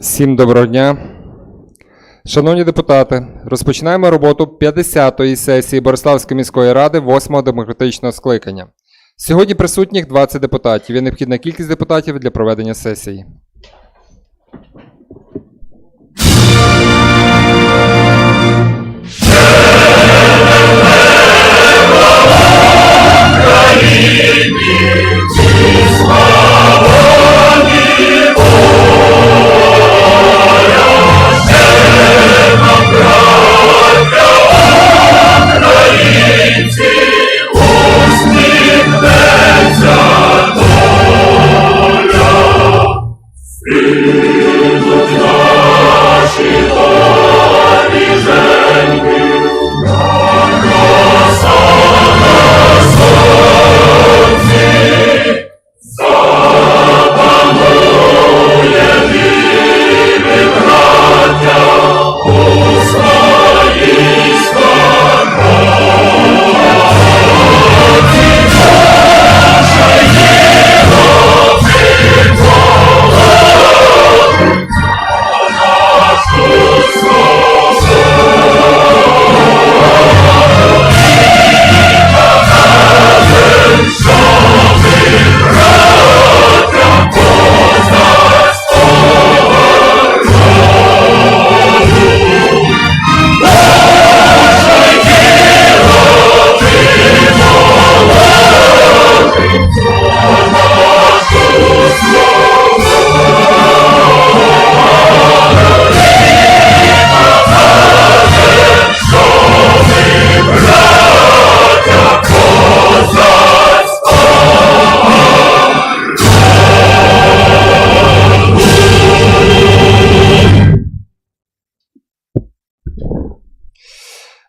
Всім доброго дня. Шановні депутати, розпочинаємо роботу 50-ї сесії Бориславської міської ради 8-го демократичного скликання. Сьогодні присутніх 20 депутатів. Є необхідна кількість депутатів для проведення сесії.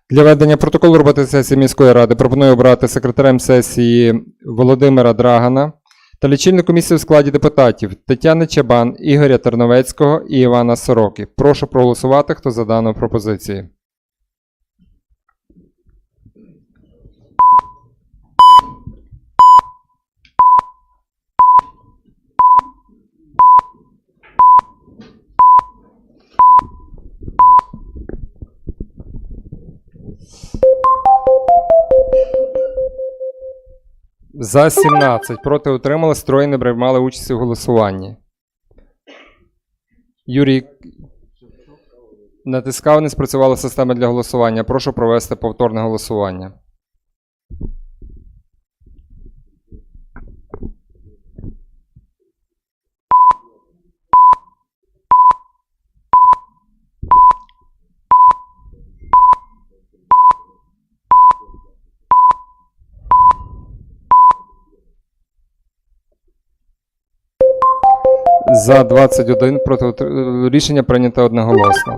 Для ведення протоколу роботи сесії міської ради пропоную обрати секретарем сесії Володимира Драгана та лічильну комісію в складі депутатів Тетяни Чабан, Ігоря Терновецького і Івана Сороки. Прошу проголосувати, хто за дану пропозицію. За 17. Проти отримали, троє не приймали участь у голосуванні. Юрій. Натискав, не спрацювала система для голосування. Прошу провести повторне голосування. За 21 проти рішення прийнято одноголосно.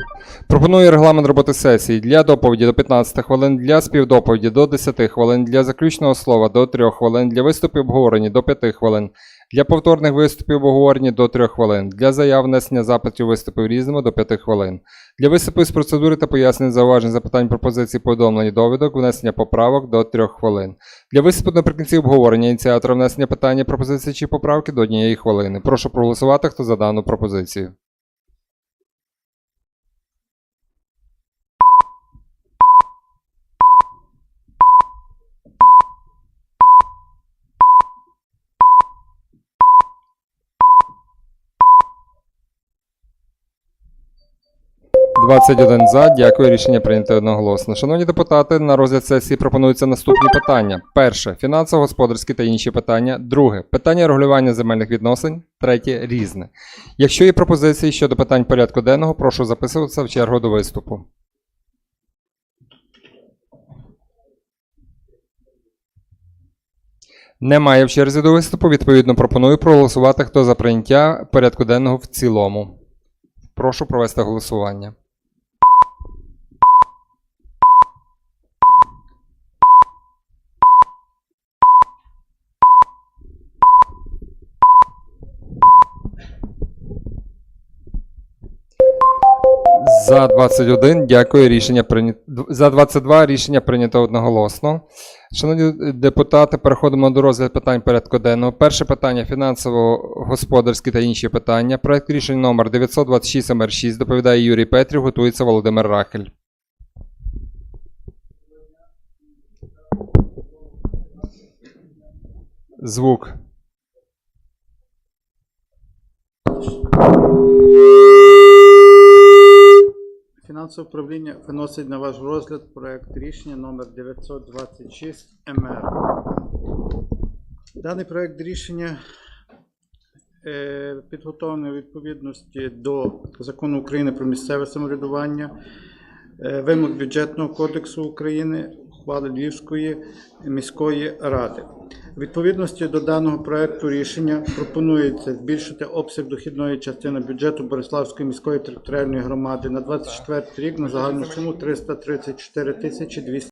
Пропоную регламент роботи сесії для доповіді до 15 хвилин, для співдоповіді до 10 хвилин, для заключного слова до 3 хвилин, для виступів обговорення до 5 хвилин, для повторних виступів в обговоренні до 3 хвилин, для заяв внесення запитів виступів різному до 5 хвилин, для виступів з процедури та пояснень зауважень, запитань, пропозицій, повідомлень, і довідок, внесення поправок до 3 хвилин. Для виступу наприкінці обговорення ініціатора внесення питання, пропозиції чи поправки до однієї хвилини. Прошу проголосувати, хто за дану пропозицію. «21 за. Дякую. Рішення прийнято одноголосно. Шановні депутати, на розгляд сесії пропонуються наступні питання: перше фінансово-господарські та інші питання. Друге питання регулювання земельних відносин. Третє різне. Якщо є пропозиції щодо питань порядку денного, прошу записуватися в чергу до виступу. Немає в черзі до виступу. Відповідно, пропоную проголосувати, хто за прийняття порядку денного в цілому. Прошу провести голосування. За 21, дякую. Рішення прийнято. За 22 рішення прийнято одноголосно. Шановні депутати, переходимо до розгляду питань порядку денного. Перше питання фінансово-господарські та інші питання. Проект рішення номер 926 МР6 доповідає Юрій Петрів, готується Володимир Рахель. Звук. Фінансове управління виносить на ваш розгляд проект рішення номер 926 МР. Даний проект рішення е, підготовлений у відповідності до закону України про місцеве самоврядування, е, вимог бюджетного кодексу України, ухвали Львівської міської ради. Відповідності до даного проекту рішення пропонується збільшити обсяг дохідної частини бюджету Бориславської міської територіальної громади на 24 рік на загальну суму 334 тисячі 200